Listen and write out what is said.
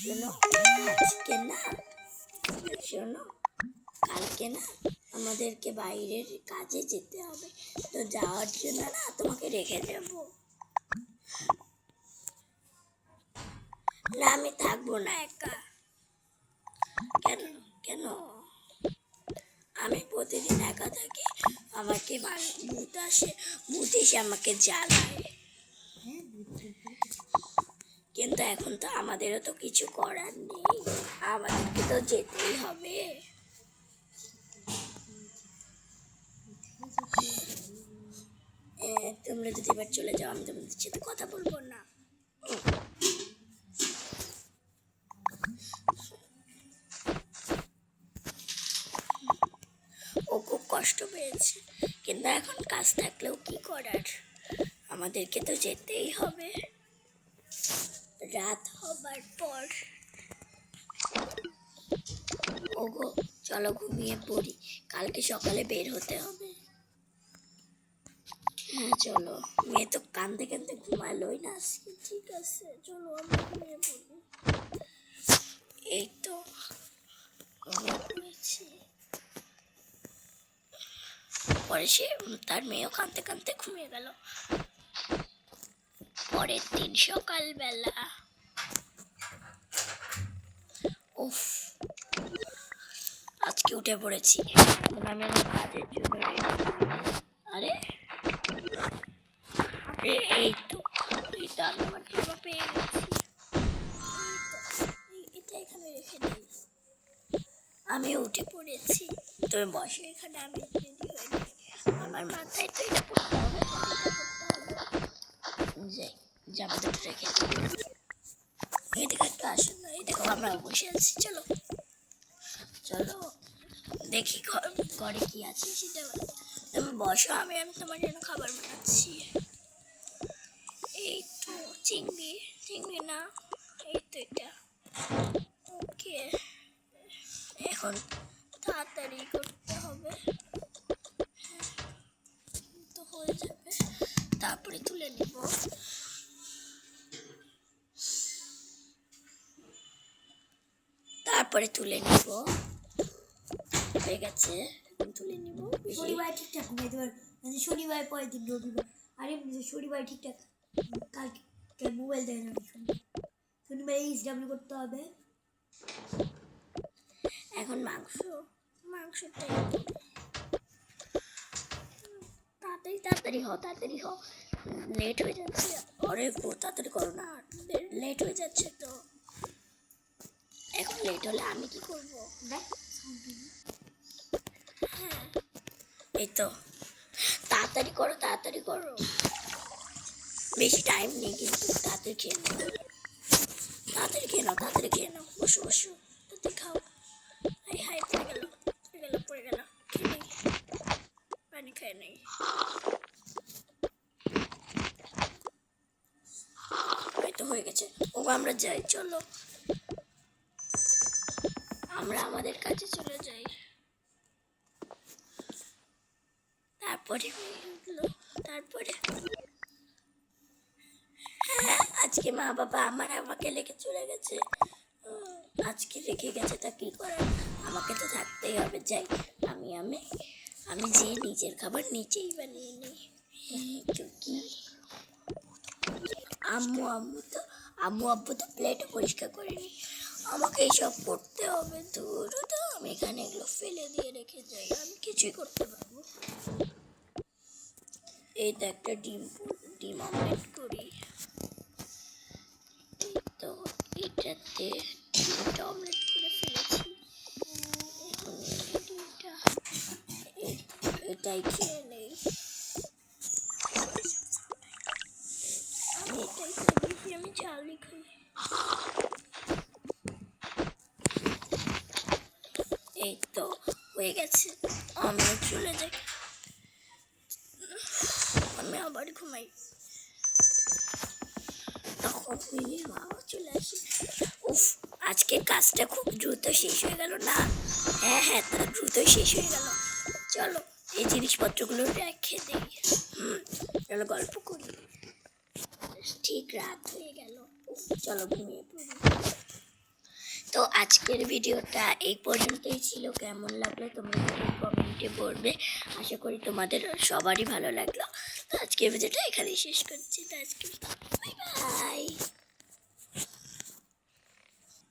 শোনো আজকে না শোনো কালকে না আমাদেরকে বাইরের কাজে যেতে হবে। তো যাওয়ার জন্য না তোমাকে রেখে দেব। না, আমি থাকব না একা। কেন কেন? আমি প্রতিদিন একা থাকি, আমাকে ভূত আসে, ভূত এসে আমাকে জ্বালায়। কিন্তু এখন তো আমাদেরও তো কিছু করার নেই। আমাদেরকে তো যেতেই হবে। তোমরা যদি এবার চলে যাও, আমি তোমাদের সাথে কথা বলব না। ও খুব কষ্ট পেয়েছে, কিন্তু এখন কাজ থাকলেও কি করার? আমাদেরকে তো যেতেই হবে। রাত হবার পর। ওগো, চলো ঘুমিয়ে পড়ি। কালকে সকালে বের হতে হবে। হ্যাঁ চলো। মেয়ে তো কান্দতে কান্দতে ঘুমালোই না ঠিক আছে, চলো আমরা ঘুমিয়ে পড়ি। এই তো পরে সে তার মেয়েও কাঁদতে কাঁদতে ঘুমিয়ে গেল। পরের দিন সকালবেলা উফ আজকে উঠে পড়েছি। আমি আমার কাজের জন্য আরে এই তো এই তো আমি আমার জামা পেয়ে গেছি। এটা এখানে রেখে দিই। আমি উঠে পড়েছি। তুমি বসে এখানে, আমি। আমার মাথায় তো এটা পড়তে হবে। যাই, জামা দুটো রেখে এদিকে একটু আসুন না, এই দেখো আমরা বসে আছি, চলো। চলো। দেখি ঘর- কি আছে সেটা তুমি বসো আমি আমি তোমার জন্য খাবার বানাচ্ছি। এই তো চিংড়ি। চিংড়ি না এই তো এটা। ওকে। এখন তাড়াতাড়ি করতে হবে। হ্যাঁ, তো হয়ে যাবে। তারপরে তুলে নিব। তারপরে তুলে নিব। হয়ে গেছে। এখন তুলে নিব। শনিবার ঠিকঠাক ঘুমাইতে পারো মানে শনিবার পরের দিন রবিবার আর শনিবার ঠিকঠাক কালকে মোবাইল দেয় না শনিবার ডাব্লিউ করতে হবে। এখন মাংস। মাংসটাই তাড়াতাড়ি তাড়াতাড়ি হ তাড়াতাড়ি হ। লেট হয়ে যাচ্ছে। অরে তাড়াতাড়ি করো না। লেট হয়ে যাচ্ছে তো। এখন লেট হলে আমি কি করব? দেখ। এই তো। তাড়াতাড়ি করো তাড়াতাড়ি করো। বেশি টাইম নেই কিন্তু, তাড়াতাড়ি খেয়ে নাও। তাড়াতাড়ি খেয়ে নাও, তাড়াতাড়ি খেয়ে নাও। বসো বসো। তাড়াতাড়ি খাও। হাই হাই পড়ে গেল পড়ে গেল পড়ে গেল। খেয়ে পানি খেয়ে নেই। তো হয়ে গেছে। ও আমরা যাই। চলো। আমরা আমাদের কাছে চলে যাই। তারপরে তারপরে। হ্যাঁ আজকে মা বাবা আমার আমাকে রেখে চলে গেছে। আজকে রেখে গেছে তা কি করার? আমাকে তো থাকতেই হবে, যাই। আমি আমি আমি যে নিজের খাবার নিচেই বানিয়ে নিই। কি? আম্মু আম্মু তো, আম্মু, আব্বু তো প্লেট পরিষ্কার করেনি আমাকে এইসব করতে হবে দূর তো। আমি এখানে এগুলো ফেলে দিয়ে রেখে যাই। আমি কিছুই করতে পারব। এই তো একটা ডিম ডিম অমলেট করি। এই তো এটাতে ডিমটা অমলেট করে ফেলেছি। ডিমটা এটাই খেয়ে নেই। আমি এটাই আমি চালই খাই? এই তো হয়ে গেছে। আমি চলে যাই আমি আবার ঘুমাই তখন আজকে কাজটা খুব দ্রুত শেষ হয়ে গেল না? হ্যাঁ হ্যাঁ তা দ্রুত শেষ হয়ে গেল। চলো, এই জিনিসপত্রগুলো রেখে দিই। চলো গল্প করি। ঠিক রাত হয়ে গেল। চলো ঘুমিয়ে পড়ি। তো আজকের ভিডিওটা এই পর্যন্তই ছিল। কেমন লাগল তোমরা কমেন্টে বলবে। আশা করি তোমাদের সবারই ভালো লাগল। তো আজকের ভিডিওটা এখানেই শেষ করছি। তো আজকে বাই বাই